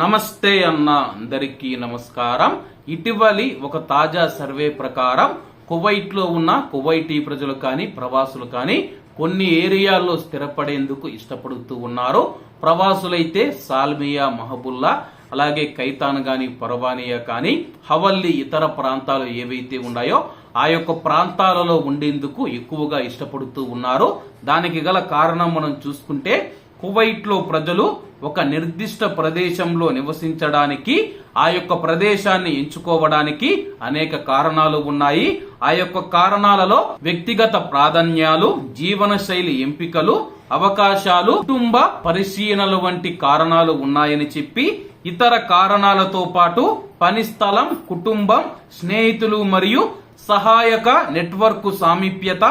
నమస్తే అన్న అందరికీ నమస్కారం. ఇటీవలి ఒక తాజా సర్వే ప్రకారం కువైట్లో ఉన్న కువైటీ ప్రజలు కానీ ప్రవాసులు కానీ కొన్ని ఏరియాల్లో స్థిరపడేందుకు ఇష్టపడుతూ ఉన్నారు. ప్రవాసులైతే సాల్మియా మహబుల్లా అలాగే కైతాన్ గాని పరవానియా కానీ హవల్లి ఇతర ప్రాంతాలు ఏవైతే ఉన్నాయో ఆ యొక్క ప్రాంతాలలో ఉండేందుకు ఎక్కువగా ఇష్టపడుతూ ఉన్నారు. దానికి గల కారణం మనం చూసుకుంటే కువైట్లో ప్రజలు ఒక నిర్దిష్ట ప్రదేశంలో నివసించడానికి ఆ యొక్క ప్రదేశాన్ని ఎంచుకోవడానికి అనేక కారణాలు ఉన్నాయి. ఆ యొక్క కారణాలలో వ్యక్తిగత ప్రాధాన్యాలు జీవన శైలి ఎంపికలు అవకాశాలు కుటుంబ పరిశీలనలు వంటి కారణాలు ఉన్నాయని చెప్పి ఇతర కారణాలతో పాటు పని స్థలం కుటుంబం స్నేహితులు మరియు సహాయక నెట్వర్క్ సామీప్యత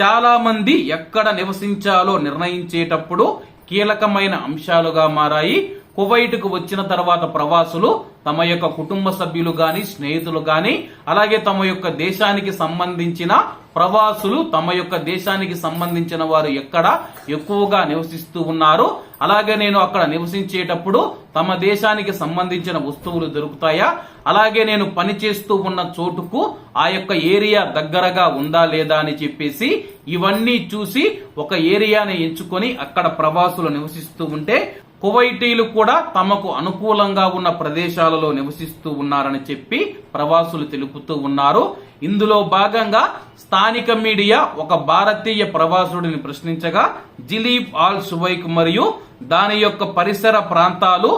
చాలా మంది ఎక్కడ నివసించాలో నిర్ణయించేటప్పుడు కీలకమైన అంశాలుగా మారాయి. కువైట్కు వచ్చిన తర్వాత ప్రవాసులు తమ యొక్క కుటుంబ సభ్యులు గాని స్నేహితులు గాని అలాగే తమ యొక్క దేశానికి సంబంధించిన ప్రవాసులు తమ యొక్క దేశానికి సంబంధించిన వారు ఎక్కడ ఎక్కువగా నివసిస్తూ ఉన్నారు. అలాగే నేను అక్కడ నివసించేటప్పుడు తమ దేశానికి సంబంధించిన వస్తువులు దొరుకుతాయా? అలాగే నేను పని చేస్తూ ఉన్న చోటుకు ఆ యొక్క ఏరియా దగ్గరగా ఉందా లేదా అని చెప్పేసి ఇవన్నీ చూసి ఒక ఏరియాని ఎంచుకొని అక్కడ ప్రవాసులు నివసిస్తూ ఉంటే కువైటీలు కూడా తమకు అనుకూలంగా ఉన్న ప్రదేశాలలో నివసిస్తూ ఉన్నారని చెప్పి ప్రవాసులు తెలుపుతూ ఉన్నారు. ఇందులో భాగంగా స్థానిక మీడియా ఒక భారతీయ ప్రవాసుడిని ప్రశ్నించగా జిలీప్ ఆల్ సువైక్ మరియు దాని యొక్క పరిసర ప్రాంతాలు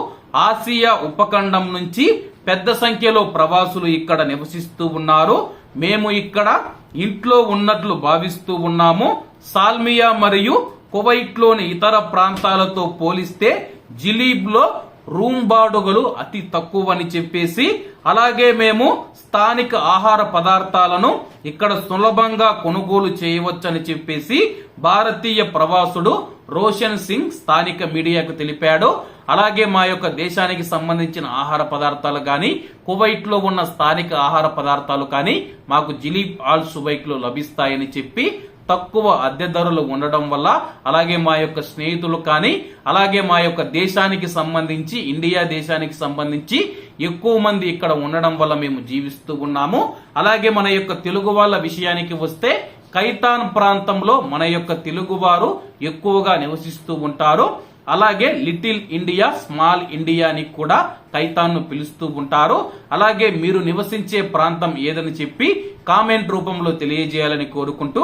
ఆసియా ఉపఖండం నుంచి పెద్ద సంఖ్యలో ప్రవాసులు ఇక్కడ నివసిస్తూ ఉన్నారు. మేము ఇక్కడ ఇంట్లో ఉన్నట్లు భావిస్తూ ఉన్నాము. సాల్మియా మరియు కువైట్లోని ఇతర ప్రాంతాలతో పోలిస్తే జిలీబ్లో రూమ్ బాడుగలు అతి తక్కువని చెప్పేసి అలాగే మేము స్థానిక ఆహార పదార్థాలను ఇక్కడ సులభంగా కొనుగోలు చేయవచ్చని చెప్పేసి భారతీయ ప్రవాసుడు రోషన్ సింగ్ స్థానిక మీడియాకు తెలిపాడు. అలాగే మా యొక్క దేశానికి సంబంధించిన ఆహార పదార్థాలు కానీ కువైట్లో ఉన్న స్థానిక ఆహార పదార్థాలు కానీ మాకు జిలీబ్ ఆల్ సువైక్లో లభిస్తాయని చెప్పి తక్కువ అద్దె ధరలు ఉండడం వల్ల అలాగే మా యొక్క స్నేహితులు కానీ అలాగే మా యొక్క దేశానికి సంబంధించి ఇండియా దేశానికి సంబంధించి ఎక్కువ మంది ఇక్కడ ఉండడం వల్ల మేము జీవిస్తూ ఉన్నాము. అలాగే మన యొక్క తెలుగు వాళ్ళ విషయానికి వస్తే కైతాన్ ప్రాంతంలో మన యొక్క తెలుగువారు ఎక్కువగా నివసిస్తూ ఉంటారు. అలాగే లిటిల్ ఇండియా స్మాల్ ఇండియా అని కూడా కైతాన్ను పిలుస్తూ ఉంటారు. అలాగే మీరు నివసించే ప్రాంతం ఏదని చెప్పి కామెంట్ రూపంలో తెలియజేయాలని కోరుకుంటూ